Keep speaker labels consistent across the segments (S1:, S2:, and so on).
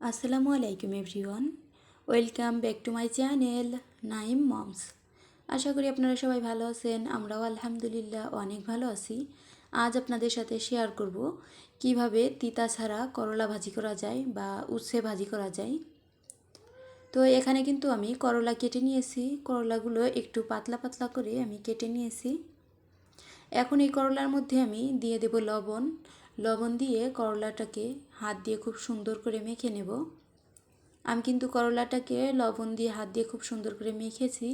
S1: আসসালামু আলাইকুম everyone. Welcome back to my channel Naim moms. আশা করি আপনারা সবাই ভালো আছেন, আমরাও আলহামদুলিল্লাহ অনেক ভালো আছি। আজ আপনাদের সাথে শেয়ার করব কীভাবে তিতা ছাড়া করলা ভাজি করা যায় বা উচ্ছে ভাজি করা যায়। তো এখানে কিন্তু আমি করলা কেটে নিয়েছি, করলাগুলো একটু পাতলা পাতলা করে আমি কেটে নিয়েছি। এখন এই করলার মধ্যে আমি দিয়ে দেব লবণ লবণ দিয়ে করলাটাকে হাত দিয়ে খুব সুন্দর করে মেখে নেব। আমি কিন্তু করলাটাকে লবণ দিয়ে হাত দিয়ে খুব সুন্দর করে মেখেছি।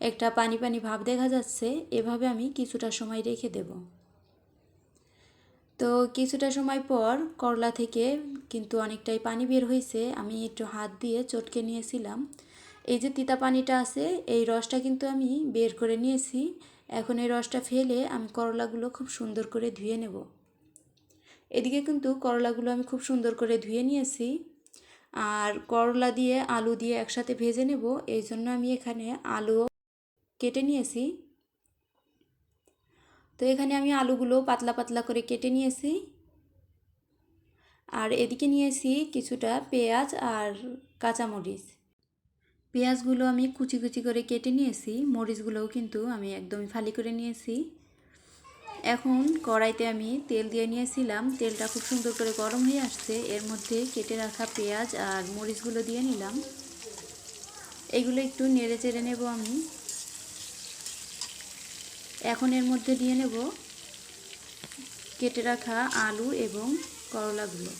S1: একটা পানি পানি ভাব দেখা যাচ্ছে, এভাবে আমি কিছুটা সময় রেখে দেব। তো কিছুটা সময় পর করলা থেকে কিন্তু অনেকটাই পানি বের হয়েছে, আমি একটু হাত দিয়ে চটকে নিয়েছিলাম। এই যে তিতা পানিটা আছে, এই রসটা কিন্তু আমি বের করে নিয়েছি। এখন এই রসটা ফেলে আমি করলাগুলো খুব সুন্দর করে ধুয়ে নেব। এদিকে কিন্তু করলাগুলো আমি খুব সুন্দর করে ধুয়ে নিয়েছি। আর করলা দিয়ে, আলু দিয়ে একসাথে ভেজে নেব। এই জন্য আমি এখানে আলু কেটে নিয়েছি। তো এখানে আমি আলুগুলো পাতলা পাতলা করে কেটে নিয়েছি। আর এদিকে নিয়েছি কিছুটা পেঁয়াজ আর কাঁচামরিচ। পেঁয়াজগুলো আমি কুচি কুচি করে কেটে নিয়েছি। মরিচগুলোও কিন্তু আমি একদমই ফালি করে নিয়েছি। এখন কড়াইতে আমি তেল দিয়ে নিয়েছিলাম। তেলটা খুব সুন্দর করে গরম হয়ে আসছে। এর মধ্যে কেটে রাখা পেঁয়াজ আর মরিচগুলো দিয়ে নিলাম। এগুলো একটু নেড়ে চেড়ে নেব আমি। এখন এর মধ্যে দিয়ে নেব কেটে রাখা আলু এবং করলাগুলো।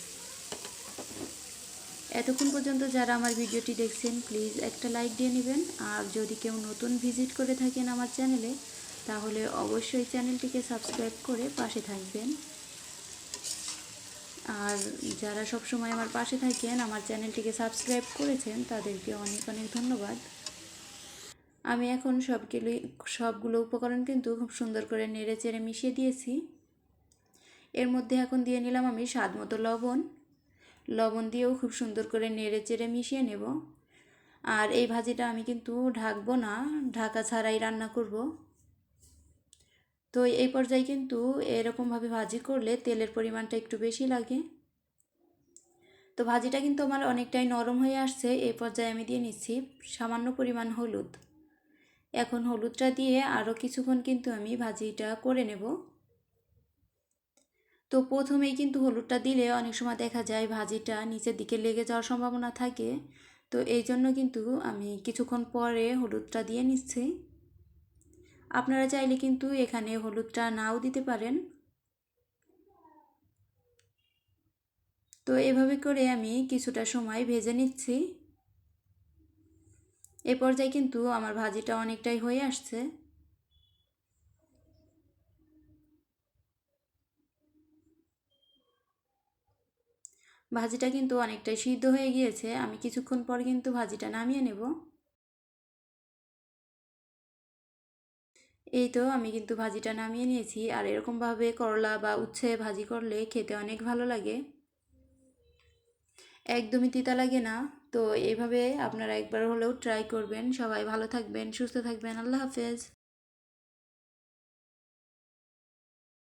S1: এতক্ষণ পর্যন্ত যারা আমার ভিডিওটি দেখছেন, প্লিজ একটা লাইক দিয়ে নেবেন। আর যদি কেউ নতুন ভিজিট করে থাকেন আমার চ্যানেলে তাহলে অবশ্যই চ্যানেলটিকে সাবস্ক্রাইব করে পাশে থাকবেন। আর যারা সব সময় আমার পাশে থাকেন, আমার চ্যানেলটিকে সাবস্ক্রাইব করেছেন, তাদেরকে অনেক অনেক ধন্যবাদ। আমি এখন সবগুলো সবগুলো উপকরণ কিন্তু খুব সুন্দর করে নেড়ে চেড়ে মিশিয়ে দিয়েছি। এর মধ্যে এখন দিয়ে নিলাম আমি স্বাদ মতো লবণ। লবণ দিয়েও খুব সুন্দর করে নেড়ে চেড়ে মিশিয়ে নেব। আর এই ভাজিটা আমি কিন্তু ঢাকবো না, ঢাকা ছাড়াই রান্না করব। তো এই পর্যায়ে কিন্তু এরকমভাবে ভাজি করলে তেলের পরিমাণটা একটু বেশি লাগে। তো ভাজিটা কিন্তু আমার অনেকটাই নরম হয়ে আসছে, এই পর্যায়ে আমি দিয়ে নিচ্ছি সামান্য পরিমাণ হলুদ। এখন হলুদটা দিয়ে আরও কিছুক্ষণ কিন্তু আমি ভাজিটা করে নেব। তো প্রথমেই কিন্তু হলুদটা দিলে অনেক সময় দেখা যায় ভাজিটা নিচের দিকে লেগে যাওয়ার সম্ভাবনা থাকে। তো এই জন্য কিন্তু আমি কিছুক্ষণ পরে হলুদটা দিয়ে নিচ্ছি। আপনারা চাইলে কিন্তু এখানে হলুদটা নাও দিতে পারেন। তো এভাবে করে আমি কিছুটা সময় ভেজে নিচ্ছি। এ পর্যায়ে কিন্তু আমার ভাজিটা অনেকটাই হয়ে আসছে। ভাজিটা কিন্তু অনেকটাই সিদ্ধ হয়ে গিয়েছে। আমি কিছুক্ষণ পর কিন্তু ভাজিটা নামিয়ে নেব। এই তো আমি কিন্তু ভাজিটা নামিয়ে নিয়েছি। আর এরকমভাবে করলা বা উচ্ছে ভাজি করলে খেতে অনেক ভালো লাগে। একদমই তিতা লাগে না। তো এইভাবে আপনারা একবার হলেও ট্রাই করবেন। সবাই ভালো থাকবেন, সুস্থ থাকবেন। আল্লাহ হাফেজ।